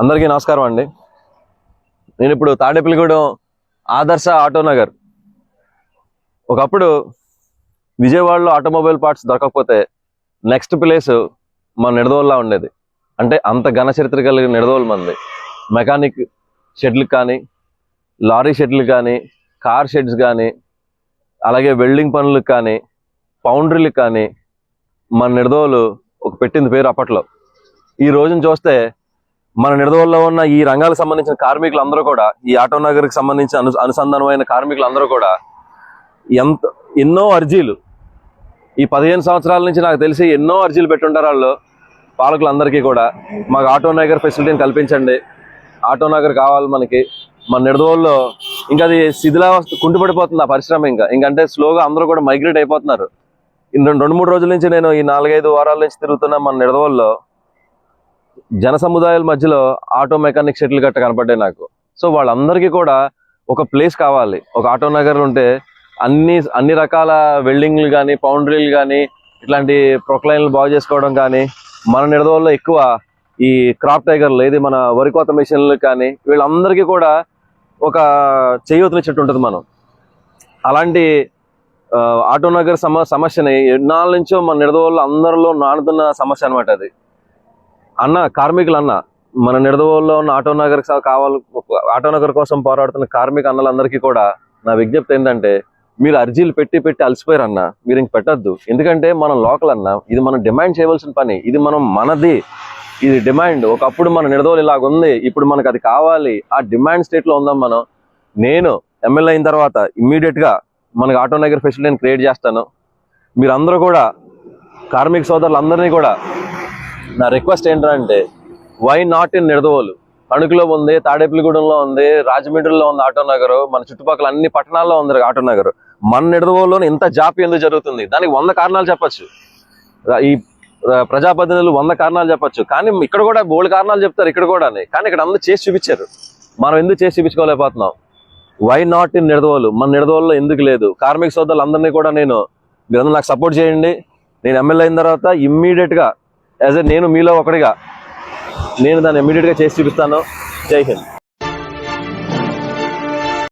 అందరికీ నమస్కారం అండి. నేను ఇప్పుడు తాడేపల్లిగూడెం ఆదర్శ ఆటో నగర్ ఒకప్పుడు విజయవాడలో ఆటోమొబైల్ పార్ట్స్ దొరకకపోతే నెక్స్ట్ ప్లేస్ మన నిడదోల్లా ఉండేది. అంటే అంత ఘన చరిత్ర కలిగిన నిడదోలు మంది మెకానిక్ షెడ్లు కానీ లారీ షెడ్లు కానీ కార్ షెడ్స్ కానీ అలాగే వెల్డింగ్ పనులకు కానీ పౌండ్రీలకు కానీ మన నిడదోలు ఒక పెట్టింది పేరు అప్పట్లో. ఈ రోజున చూస్తే మన నిడదవల్లో ఉన్న ఈ రంగాలకు సంబంధించిన కార్మికులందరూ కూడా ఈ ఆటో నగర్కి సంబంధించిన అను అనుసంధానమైన కార్మికులందరూ కూడా ఎంత ఎన్నో అర్జీలు ఈ పదిహేను సంవత్సరాల నుంచి నాకు తెలిసి ఎన్నో అర్జీలు పెట్టుంటారు వాళ్ళు పాలకులందరికీ కూడా. మాకు ఆటో నగర్ ఫెసిలిటీని కల్పించండి. ఆటో నగర్ కావాలి మనకి. మన నిడదవల్లో ఇంకా అది శిథిలా కుంటుపడిపోతుంది ఆ పరిశ్రమ ఇంకా. ఇంకంటే స్లోగా అందరూ కూడా మైగ్రేట్ అయిపోతున్నారు. రెండు రెండు మూడు రోజుల నుంచి నేను ఈ నాలుగైదు వారాల నుంచి తిరుగుతున్నా మన నిడదవల్లో జన సముదాయాల మధ్యలో ఆటో మెకానిక్ షెట్లు గట్ట కనపడ్డాయి నాకు. సో వాళ్ళందరికీ కూడా ఒక ప్లేస్ కావాలి. ఒక ఆటో నగర్ ఉంటే అన్ని అన్ని రకాల వెల్డింగ్లు కానీ పౌండరీలు కానీ ఇట్లాంటి ప్రొక్లైన్లు బాగు చేసుకోవడం కానీ మన నిడదవల్లో ఎక్కువ ఈ క్రాప్ టైగర్లు ఏది మన వరి కోత మిషన్లు కానీ వీళ్ళందరికీ కూడా ఒక చేయూతనిచ్చేట్టు ఉంటుంది మనం. అలాంటి ఆటో నగర్ సమ సమస్యని ఎన్నాళ్ళ నుంచో మన నిడదవల్లో అందరిలో నానుతున్న సమస్య అనమాట అది. అన్న కార్మికులు అన్న మన నిడదవోల్లో ఉన్న ఆటో నగర్ కావాలి ఆటో నగర్ కోసం పోరాడుతున్న కార్మిక అన్నలందరికీ కూడా నా విజ్ఞప్తి ఏంటంటే మీరు అర్జీలు పెట్టి పెట్టి అలసిపోయారు అన్న మీరు ఇంక పెట్టద్దు. ఎందుకంటే మనం లోకల్ అన్న ఇది మనం డిమాండ్ చేయవలసిన పని ఇది మనం మనది. ఇది డిమాండ్. ఒకప్పుడు మన నిడదవోలు ఇలాగ ఉంది ఇప్పుడు మనకు అది కావాలి. ఆ డిమాండ్ స్టేట్లో ఉందాం మనం. నేను ఎమ్మెల్యే అయిన తర్వాత ఇమ్మీడియట్గా గా మనకి ఆటో నగర్ ఫెసిలిటీని క్రియేట్ చేస్తాను. మీరందరూ కూడా కార్మిక సోదరులందరినీ కూడా నా రిక్వెస్ట్ ఏంటంటే వై నాట్ ఇన్ నిడదవోలు? తణుకులో ఉంది తాడేపల్లిగూడెంలో ఉంది రాజమండ్రిలో ఉంది ఆటో నగర్ మన చుట్టుపక్కల అన్ని పట్టణాల్లో ఉంది ఆటో నగర్. మన నిడదవోలో ఇంత జాపి ఎందుకు జరుగుతుంది? దానికి వంద కారణాలు చెప్పచ్చు. ఈ ప్రజాప్రతినిధులు వంద కారణాలు చెప్పచ్చు. కానీ ఇక్కడ కూడా బోల్డ్ కారణాలు చెప్తారు ఇక్కడ కూడా కానీ ఇక్కడ అందరూ చేసి చూపించారు. మనం ఎందుకు చేసి చూపించుకోలేకపోతున్నాం? Why not in Nidadavolu? మన నిడదవోల్లో ఎందుకు లేదు? కార్మిక సోదరులు అందరినీ కూడా నేను మీరందరూ నాకు సపోర్ట్ చేయండి. నేను ఎమ్మెల్యే అయిన తర్వాత ఇమ్మీడియట్గా యాజ్ ఎ నేను మీలో ఒకటిగా నేను దాన్ని ఇమీడియట్గా చేసి చూపిస్తాను. జై హింద్.